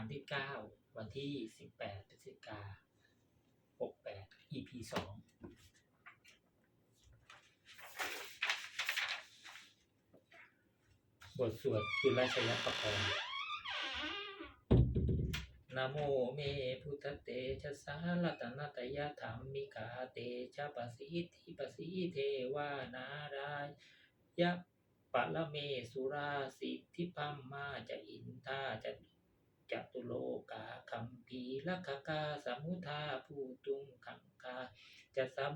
รั้งที่เก้าวันที่สิบแปดพฤศจิกาหกแปด EP สองบทสวดจุลชยประกรณ์นะโมเมพุทธเตชะสารัตนตยธรรมิกาเตชะปะสีทิปะสีเทวานารายะปะละเมสุราสิทธิพัมมาจะอินทาจะ จตุโลกาคัมพีลักขกาสมุทาภูตุงขังคาจะสัม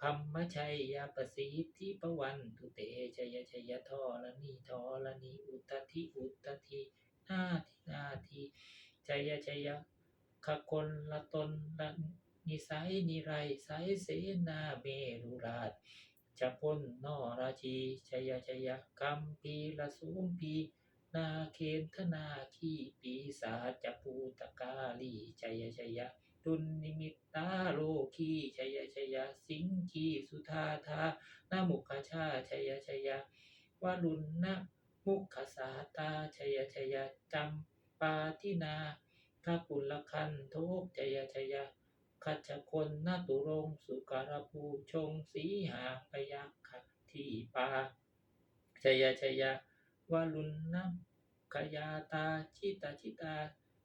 พัมมชัยยาปสีทิปวันตุเตชยชยทอรณีทอรณีอุตทิอุตทินาทินาทิชยชยขคนละตนละนิสัยนิไรสายเสนาเมรุราชจะพ้นนอราชีชยชยกัมปีละสูงปี นาเคนธนาขีปีศาจจะปูตกาลีชัยชยะตุนนิมิตตาโลคีชัยชยะสิงคีสุธาธานามุขชาชัยชยะวารุณนะมุขสาตาชัยชยะจำปาทินาคาปุลคันโทกชัยชยะขัจฉคนนาตุรงสุการภูชงสีหาพยัคขทีปาชัยชยะวาลุณนัม ขยาตาชิตาชิตา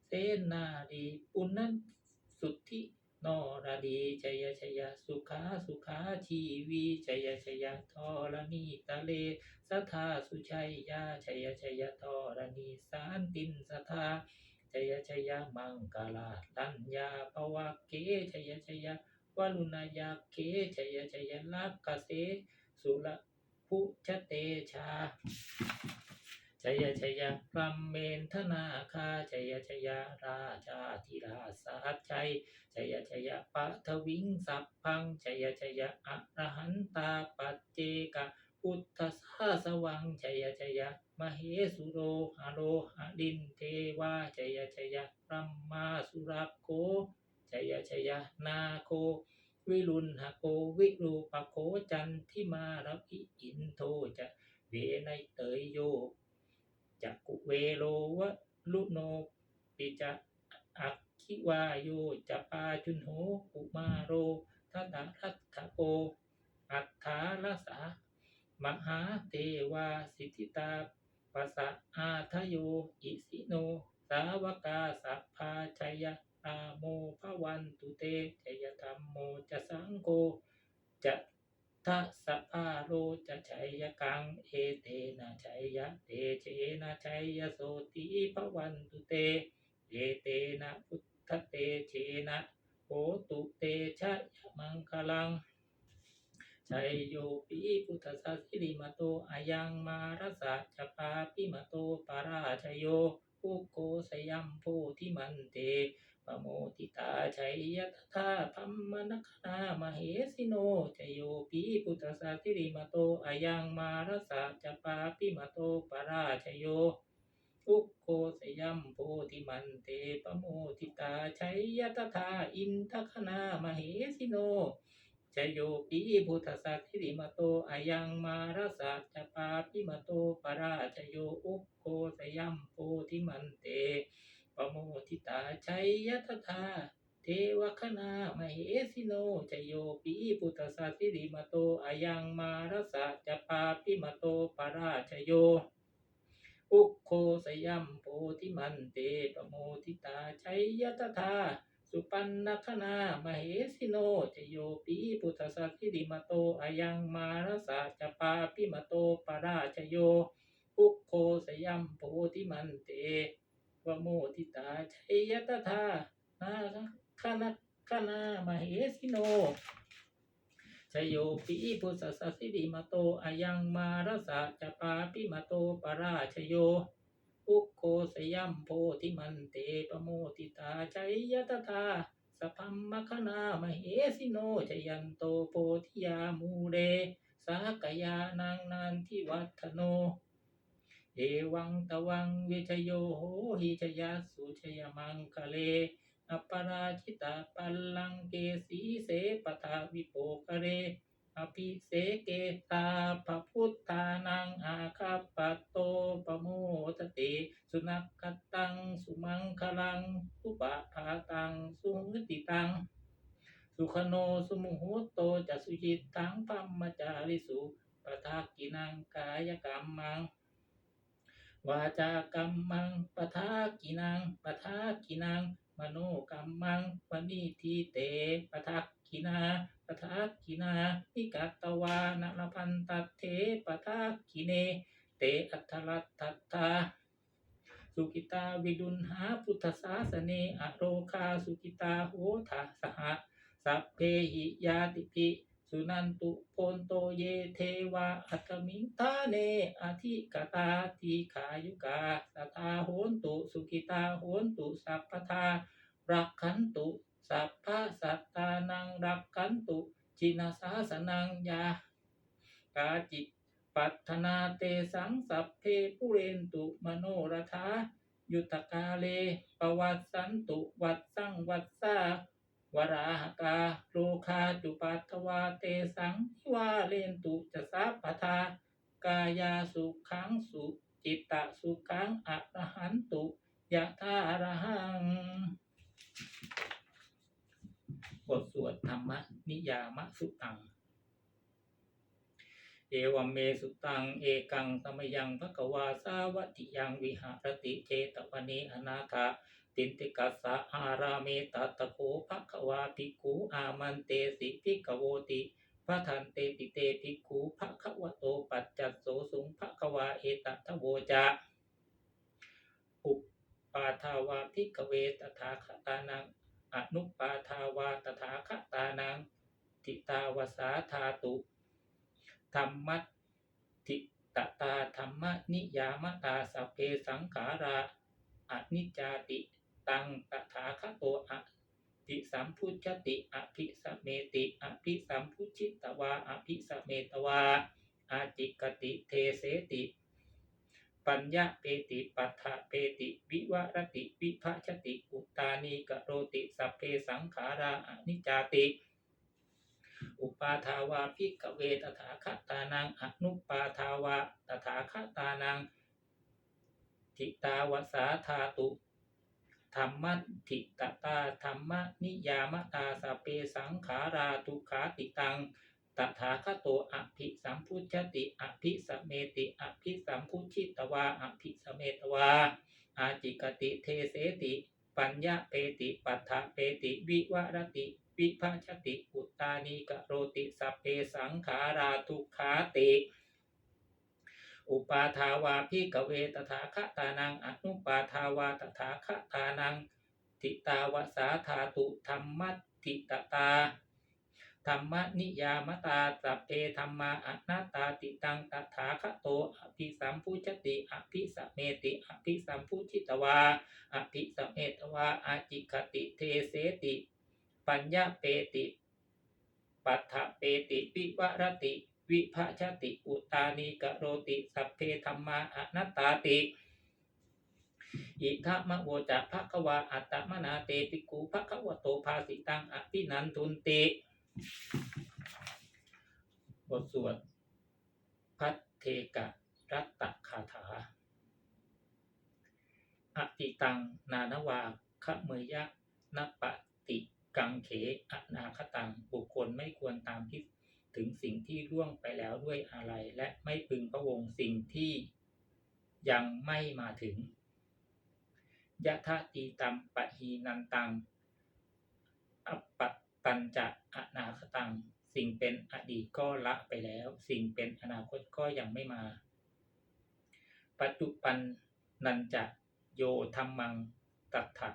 เสนาดีปุณณสุทธินอราดีชยชยสุขาสุขาชีวีชยชยทอรณีตะเลสัทธาสุชัยยาชยชยทอรณีสานตินสัทธาชยชยมังกลาลัญญาภวะเกชยชยวลุณายาเกชยชยลักขเสสุรพุชเตชา ชยชยพรัมเมนธนาคาชยชยราชาธิราสาชัยชยชยปัทวิงสัพพังชยชยอรหันตาปัจเจกพุทธสาสวังชยชยมเหสุโรหโรหดินเทวาชยชยพรัมมาสุรักโคชยชยนาโควิรุณหโกวิรูปโคจันทิมารวิอินโทจะเวนเตยโย จักกุเวโลวะลุโนปิจะอักขิวาโยจะปาจุนโหอุมาโรทัตตารัตถโก อัฏฐาลสามหาเทวาสิทธิตาปัสสะอาทโย อิสิโน สาวกาสัพพาชัยอาโมภวันตุเตชยธรรมโมจะสังโฆจะ ทัสสะพาโรจะชัยยกังเอเตนะชัยยะเตเชนะชัยยโสติภวันตุเตเอเตนะพุทธเตเชนะโหตุเตชะยะมังคลังชัยโยปีพุทธสัสิริมาโตอายังมารสะจปาปิมาโตปาราชโยอุโกสยัมโพธิมันเต ปโมติตาชัยยตถาพัมมนคณามเหสิโนชโยปีพุทธสัสสิริมาโตอายังมารสะจปาปิมาโตปราชโยอุกโคสยัมโพธิมันเตปโมทิตาชัยยตถาอินทคณามเหสิโนชโยปีพุทธสัตถิริมาโตอายังมารสะจปาปิมาโตปราชโยอุปโคสยัมโพธิมันเต ปโมทิตาชัยยตถาเทวคณามเหสิโนชโยปีพุทธสัตถิริมาโตอายังมารสะจปาปิมาโตปราชโย อุคโคสยัมโพธิมันเตปโมทิตาชัยยตถาสุปันนคณามเหสิโนจโยปีพุทธสัตถิริมาโตอายังมารสะจปาปิมาโตปราชโย อุคโคสยัมโพธิมันเต วโมทิตาชัยยตถานาคณคณามาเหสิโนชโยปีพุทธสัสสิริมาโตอายังมารสะจปาปิมาโตปราชโย อุโคสยัมโพธิมันเตปโมติตาชัยยตถาสพพัมมคณามเหสิโนชยันโตโพธิยามูเรสากยานังนันทิวัฒโน เอวังตวังวิชโยโหหิชยาสุชยมังคะเลอปปราชิตาปัลลังเกสีเสปทาวิโปคะเรอภิเสเกตาพระพุทธานังอาคาปโตปโมทติสุนักขตัง สุมังคลัง สุปะภาตัง สุหติตัง สุขโนสุมุหุโตจะสุจิตตังพัมมจาริสุปทากินังกายกรรมัง วาจากรรมังปทากินังปทากินัง มโนกรรมังวนิทีเตปทากินาปทากินานิกัตตวานะละพันตัตเถปทากิเน เตอัทธรัตตัตตาสุกิตาวิดุนหาพุทธศาสเนอโรคาสุกิตาโหทาสหะสัพเพหิยาติปิ สุนันตุโพนโตเยเทวาอัตมิงตาเนอธิกตาทีขายุกาสตาโหนตุสุกิตาโหนตุสัพพทารักขันตุสัพพะสัตตานังรักขันตุจินาสาสนังยากาจิตปัตถนาเตสังสัพเพปุเรนตุมโนรธายุตกาเลปวัสสันตุวัดสังวัดสา วราหกาโลคาจุปัตวาเตสังนิวาเลนตุจะสัพพทากายาสุขังสุจิตตะสุขังอรหันตุยะธาอรหังบทสวดธรรมนิยามสุตัง เอวัมเมสุตัง เอกังสมยังภควาสาวติยังวิหารติเจตวนีอนาถา ตินติกัสสะอาราเมตัตโคภควาภิกขุอามันเตสิภิกขโวติพระทันเตติเตภิกขุภะควโตปัจจัสโสสุงภควาเอตทะโวจะอุปปาทาวาภิกขเวตถาคตานังอนุปปาทาวาตถาคตานังทิตาวสาธาตุธรรมัติตตาธรรมนิยามตาสัพเพสังขาราอนิจจติ ตังตถาคโตอะติสัมพุชติอภิสเมติอภิสัมพุชิตวาอภิสเมตวาอาจิกติเทเสติ ปัญญาเปติปัฏฐะเปติ วิวรติวิภชติอุตานีกโรติสัพเพสังขาราอนิจจติอุปาทาวาภิกเวตถาคตานังอนุปาทาวาตถาคตานังทิตาวสาธาตุ ธรรมทิตตาธรรมนิยามตาสเปสังขาราทุขาติตังตถาคโตอภิสัมพุชติอภิสเมติอภิสัมพุชิตวาอภิสเมตวา อาจิกติเทเสติ ปัญญาเปติปัฏฐเปติวิวรติวิภชติอุตตานีกโรติสัพเพสังขาราทุขาติ อุปาทาวาพิกเวตถาคตานังอนุปาทาวาตถาคตานังทิตาวสาธาตุธรรมติตตาธรรมนิยามตาสัพเพธรรมาอนัตตาติตังตถาคโตอภิสัมพุชติอภิสเมติอภิสัมพุชิตวาอภิสเมตวาอาจิกติเทเสติ ปัญญาเปติปัฏฐเปติวิวรติ วิภชติอุตานีกโรติ สัพเพธรรมาอนัตตาติอิทะมะโวจะภะคะวาอัตตมนาเตปิกูภะคะวะโตภาสิตังอภินันทุนติบทสวดพัทเทกะรัตตคาถาอติตังนานวาขเมยะนปะติกังเขอนาคตังบุคคลไม่ควรตามคิด ถึงสิ่งที่ล่วงไปแล้วด้วยอะไร และไม่พึงพะวงสิ่งที่ยังไม่มาถึงยะทะตีตัมปะหีนันตังอัปปตันจะอนาคตัง สิ่งเป็นอดีตก็ละไปแล้ว สิ่งเป็นอนาคตก็ยังไม่มา ปัจจุบันนันจะโยธรรมัง ตัทธะ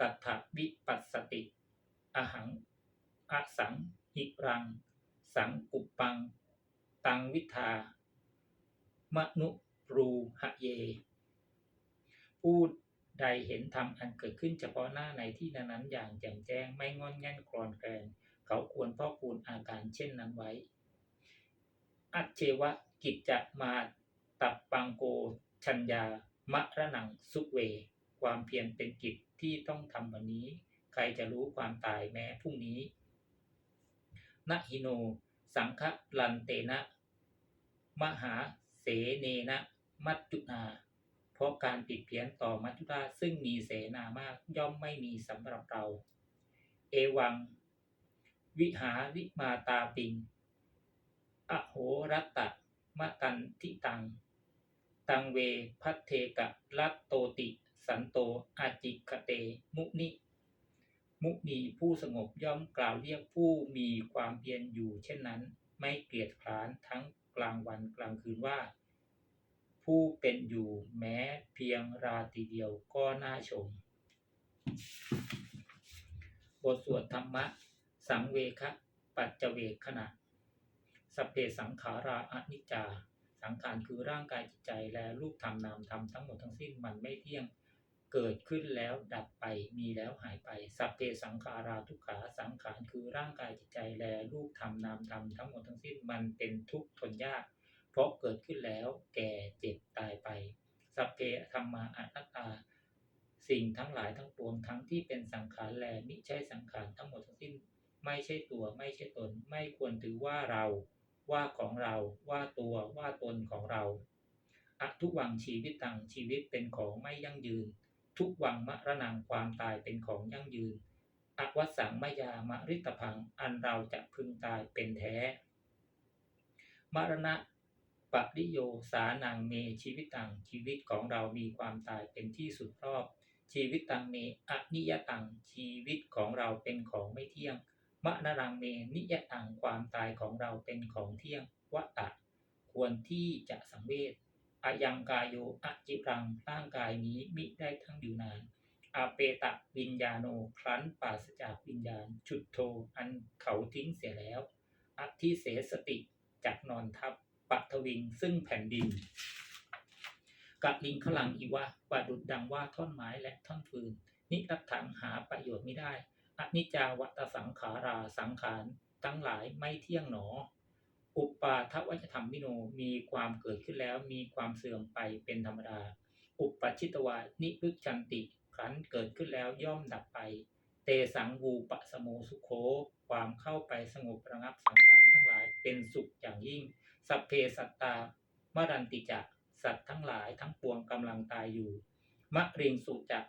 ตัทธะวิปัสสติ อหังอสังหิรัง สังกุปปัง ตังวิทามนุรูหะเย ผู้ใดเห็นธรรมอันเกิดขึ้นเฉพาะหน้าในที่นั้นอย่างแจ่มแจ้งไม่งอนแง่นกรอนแกลนเขาควรพ่อคูณอาการเช่นนั้นไว้ อัจเชวะกิจจะมาตับปังโก ชัญญามะระนังสุเว ความเพียรเป็นกิจที่ต้องทำวันนี้ ใครจะรู้ความตายแม้พรุ่งนี้ นะหิโน สังฆลันเตนะ มหาเสเนนะมัจจุนา เพราะการผิดเพี้ยนต่อมัจจุราชซึ่งมีเสนามากย่อมไม่มีสำหรับเรา เอวัง วิหาริมาตาปิง อโหรัตตะมะตันทิตัง ตังเวพัทเทกะลัตโตติ สันโตอาจิกเต มุนิ มุนีผู้สงบย่อมกล่าวเรียกผู้มีความเพียรอยู่ เช่นนั้น ไม่เกลียดคร้านทั้งกลางวันกลางคืนว่า ผู้เป็นอยู่แม้เพียงราตรีเดียวก็น่าชม บทสวดธรรมะ สังเวคะ ปัจเจเวคขณะสเพสังขาราอนิจจา สังขารคือร่างกายจิตใจและรูปธรรมนามธรรมทั้งหมดทั้งสิ้นมันไม่เที่ยง เกิดขึ้นแล้วดับไปมีแล้วหายไป สัพเพสังขาราทุกขาสังขารคือร่างกายจิตใจแลรูปธรรมนามธรรมทั้งหมดทั้งสิ้นมันเป็นทุกข์ทนยาก เพราะเกิดขึ้นแล้วแก่เจ็บตายไป สัพเพธรรมาอนัตตา สิ่งทั้งหลายทั้งปวงทั้งที่เป็นสังขารแลมิใช่สังขารทั้งหมดทั้งสิ้น ไม่ใช่ตัวไม่ใช่ตน ไม่ควรถือว่าเรา ว่าของเรา ว่าตัวว่าตนของเราอทุกวังชีวิตตังชีวิตเป็นของไม่ยั่งยืน ทุกวังมะรณังความตายเป็นของยั่งยืนอวัสังมายามริตพังอันเราจะพึงตายเป็นแท้ มรณะปริโยสานังเมชีวิตตังชีวิตของเรามีความตายเป็นที่สุดรอบ ชีวิตตังเมอนิยตังชีวิตของเราเป็นของไม่เที่ยงมะนรังเมนิยตังความตายของเราเป็นของเที่ยงวะตะควรที่จะสังเวช อายังกายโยอจิรังร่างกายนี้มิได้ทั้งอยู่นานอาเปตะวิญญาโนครั้นปราศจากวิญญาณ ชุดโทอันเขาทิ้งเสียแล้วอธิเสสติจักนอนทับปัทวิงซึ่งแผ่นดินกะลิงขลังอีวะปะดุดดังว่าท่อนไม้และท่อนฟืน นิรัตถังหาประโยชน์ไม่ได้อนิจจาวัตสังขาราสังขาร ทั้งหลายไม่เที่ยงหนอ อุปาทวัจธรรมมิโนมีความเกิดขึ้นแล้วมีความเสื่อมไปเป็นธรรมดา อุปปัชชิตวานิพึกชันติครั้นเกิดขึ้นแล้วย่อมดับไป เตสังวูปะสโมสุโคความเข้าไปสงบระงับสังขารทั้งหลายเป็นสุขอย่างยิ่ง สัพเพสัตตามรันติจะสัตว์ทั้งหลายทั้งปวงกำลังตายอยู่ มะเริงสุจะ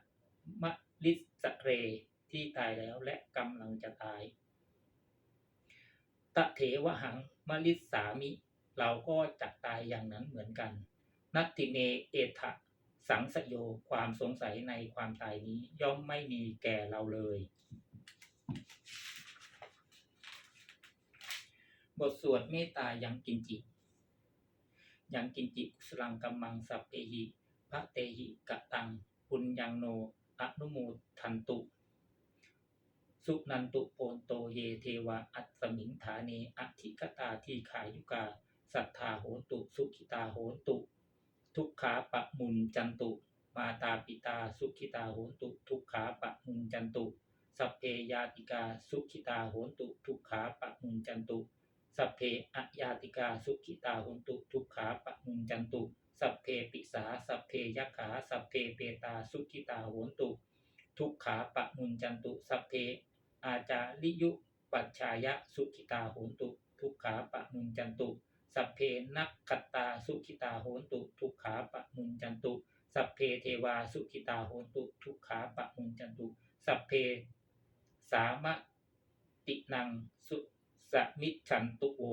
มะลิสเรที่ตายแล้วและกำลังจะตาย ตะเถวหัง มลิสามิ เราก็จะตายอย่างนั้นเหมือนกัน นัตติเมเอทะสังสโยความสงสัยในความตายนี้ย่อมไม่มีแก่เราเลย บทสวดเมตตายังกินจิ ยังกินจิสลังกัมมังสัพเพหิพระเตหิกะตังปุญญังโนอนุโมทันตุ สุนันตุโปนโตเยเทวะอัตสมิงฐาเนอธิกตาทีขายุกา สัทธาโหตุ สุขิตาโหตุ ทุกขาปะมุนจันตุ มาตาปิตาสุขิตาโหตุ ทุกขาปะมุนจันตุ สัพเพยาติกาสุขิตาโหตุ ทุกขาปะมุนจันตุ สัพเพอะยาติกาสุขิตาโหตุ ทุกขาปะมุนจันตุ สัพเพปิสาสัพเพยักขา สัพเพเปตาสุขิตาโหตุ ทุกขาปะมุนจันตุ สัพเพ อาจาริยุปัจฉายะสุขิตาโหนตุ ทุกขาปะมุนจันตุ สัพเพนักขตาสุขิตาโหนตุ ทุกขาปะมุนจันตุ สัพเพเทวาสุขิตาโหนตุ ทุกขาปะมุนจันตุ สัพเพสามะตินังสุสมิจฉันตุโว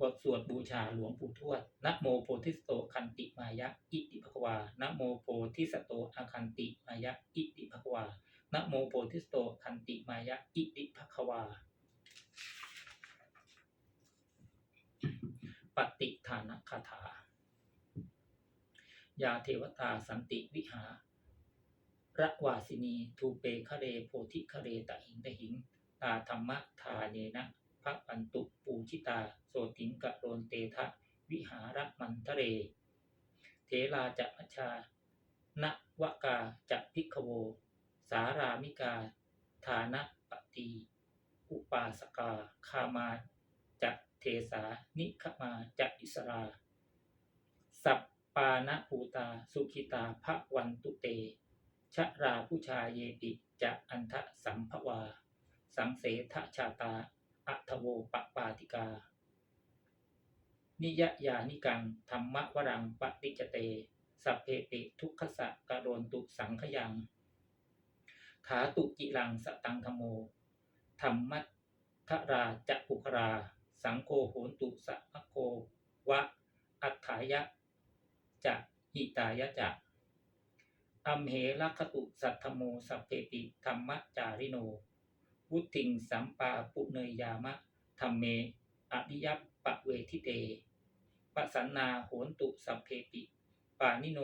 บทสวดบูชาหลวงปู่ทวด นะโมโพธิสโตคันติมายะ อิติภควา นะโมโพธิสโตอาคันติมายะ อิติภควา นะโมโพธิสโตคันติมายะอิติภควา ปฏิฐานคาถา ยาเทวตาสันติวิหาระวาสินีทูเปคะเรโพธิคะเรตะหิงตะหิง ตาธรรมะทาเนนะพระปันตุปูชิตา โสติงกะโรนเตทะวิหารมันทะเร เทลาจะมัชานวกาจะพิกขโว สารามิกา ฐานะปฏิ อุปาสกา คามาจะเทสา นิขมาจะอิสรา สัปปานะภูตา สุขิตาภะวันตุเต ชะราผู้ชาเยปิจะอันทะสัมภวา สังเสทชาตาออัทโวปปาติกา นิยยานิกังธรรมวรังปฏิจเต สัพเพปิทุกขสะกะโรนตุสังขยัง ขาตุกิลังสตังธโม ธรรมัทธราจะปุครา สังโฆโหนตุสะมะโกวะ อัฏฐายะจะหิตายะจะอัมเหลัคตุสัทธโมสัพเพปิธรรมจาริโน วุติงสัมปาปุเนยยามะธรรมเมอริยปะเวทิเตปสันนาโหนตุสัพเพปิ ปานิโน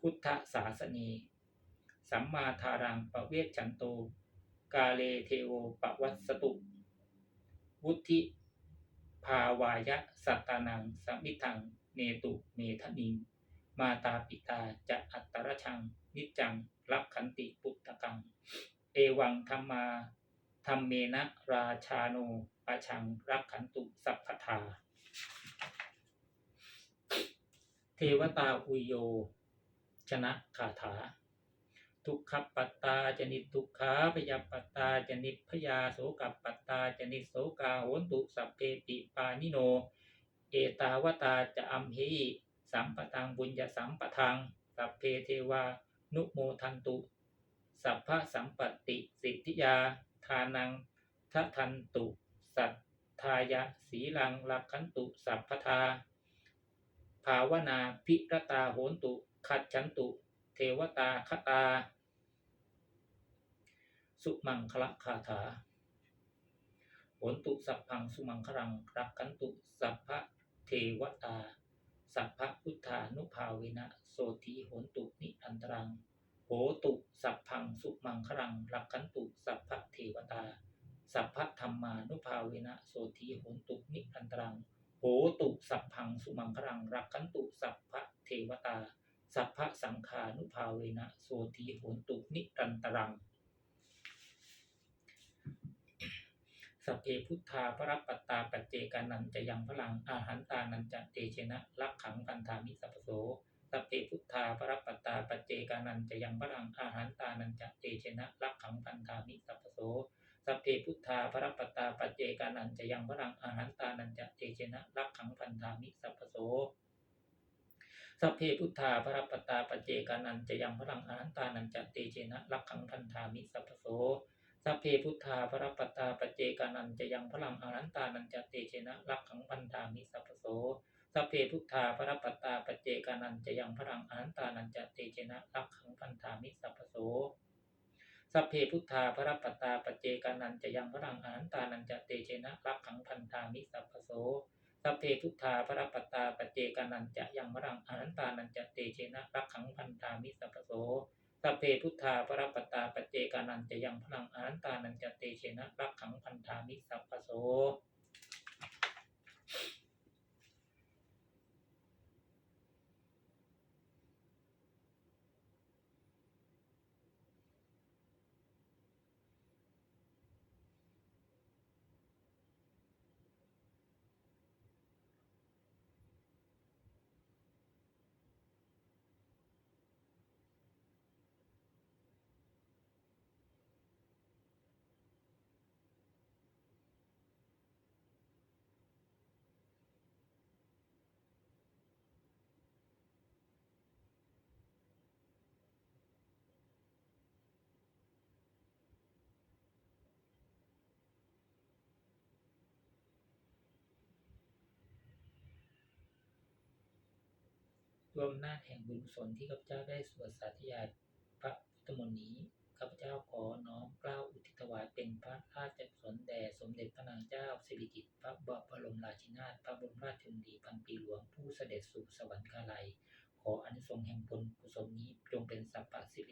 พุทธศาสนี สัมมาทารังปะเวชฉันโต กาเลเทโวปวัสสตุ วุธิภาวายะสัตตานังสมิทัง เนตุเมทนิง มาตาปิตาจะอัตตรชัง นิจังรักขันติปุตตะกัง เอวังธรรมาธรรมเมนะราชาโนปะชังรักขันตุสัพพทา เทวตาอุโย ชนะคาถา ทุกขปัตตาจนิทุกขาพยาปัตตาจนิพยาโสกปัตตาจนิโสกาโหนตุสัพเพปิปานิโน เอตาวตาจะอัมเหหิสัมปทังบุญญสัมปทังสัพเพเทวานุโมทันตุสัพพะสัมปติสิทธิยาทานังทะทันตุ สัทธายะสีลังลักขันตุสัพพทา ภาวนาพิรตาโหนตุขัดฉันตุ เทวตาคตา สุมังคละคาถาโหนตุสัพพังสุมังคลังรักขันตุสัพพะเทวตา สัพพะพุทธานุภาเวนะโสทีโหนตุนิอันตรังโหตุสัพพังสุมังคลังรักขันตุสัพพะเทวตา สัพพะธรรมานุภาเวนะโสทีโหนตุนิอันตรังโหตุสัพพังสุมังคลังรักขันตุสัพพะเทวตา สัพพะสังขานุภาเวนะโสทีโหนตุนิรันตรัง สัพเพพุทธาพระปัตตาปัจเจกานันจะยังพลังอาหันตานันจะเตเชนะลักขังกันธามิสัพพโสสัพเพพุทธาพระปัตตาปัจเจกานันจะยังพลังอาหันตานันจะเตเชนะลักขังกันธามิสัพพโสสัพเพพุทธาพระปัตตาปัจเจกานันจะยังพลังอาหันตานันจะเตเชนะลักขังพันธามิสัพพโส สัพเพพุทธาพระปัตตาปเจกานันจะยังพลังอาหันตานันจะเตเชนะลักขังพันธามิสัพพโสสัพเพพุทธาพระปัตตาปเจกานันจะยังพลังอารันตานันจะเตเชนะรักขังพันธามิสัพพโสสัพเพพุทธาพระปัตตาปเจกานันจะยังพลังอารันตานันจะเตเชนะรักขังพันธามิสัพพโสสัพเพพุทธาพระปัตตาปเจกานันจะยังพลังอารันตานันจะเตเชนะรักขังพันธามิสัพพโส สัพเพทุทธาพระปตตาปเจกานันจะยังพลังอนันตานันจะเตเชนะรักขังพันธามิสัพโสสัพเพพุทธาพรปัตตาปเจกานันจะยังพลังอนันตานันจะเตเชนะรักขังพันธามิสัพโส วมนาจแห่งบุญกุศลที่ข้าพเจ้าได้สวดสาธยายพระพุทธมนต์นี้ข้าพเจ้าขอน้อมกล้าวอุทิศถวายเป็นพระราชกุศลแด่สมเด็จพระนางเจ้าสิริกิติ์พระบรมราชินาถพระบรมราชชนนีพันปีหลวงผู้เสด็จสู่สวรรคาลัย ขออานิสงส์แห่งบุญกุศลนี้จงเป็นสัพพะสิริ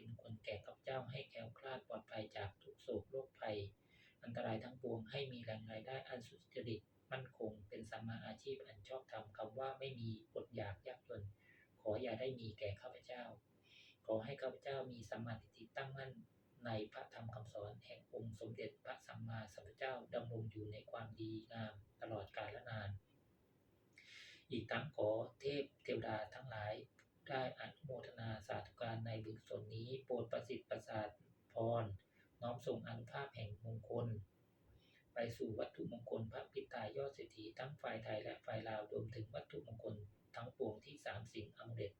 อีกทั้งขอเทพเทวดาทั้งหลาย ได้อนุโมทนาสาธุการในบุญกุศลนี้โปรดประสิทธิ์ประสาทพร น้อมส่งอนุภาพแห่งมงคล ไปสู่วัตถุมงคลพระปิตายอดเศรษฐีทั้งฝ่ายไทยและฝ่ายลาวรวมถึงวัตถุมงคลทั้งปวงที่สามสิ่งอำเร็จ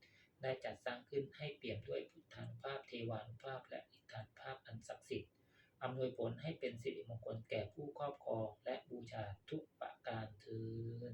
ได้จัดสร้างขึ้นให้เปี่ยมด้วยพุทธานุภาพเทวานุภาพและอิทธานุภาพอันศักดิ์สิทธิ์อำนวยผลให้เป็นสิริมงคลแก่ผู้ครอบครองและบูชาทุกประการเทอญ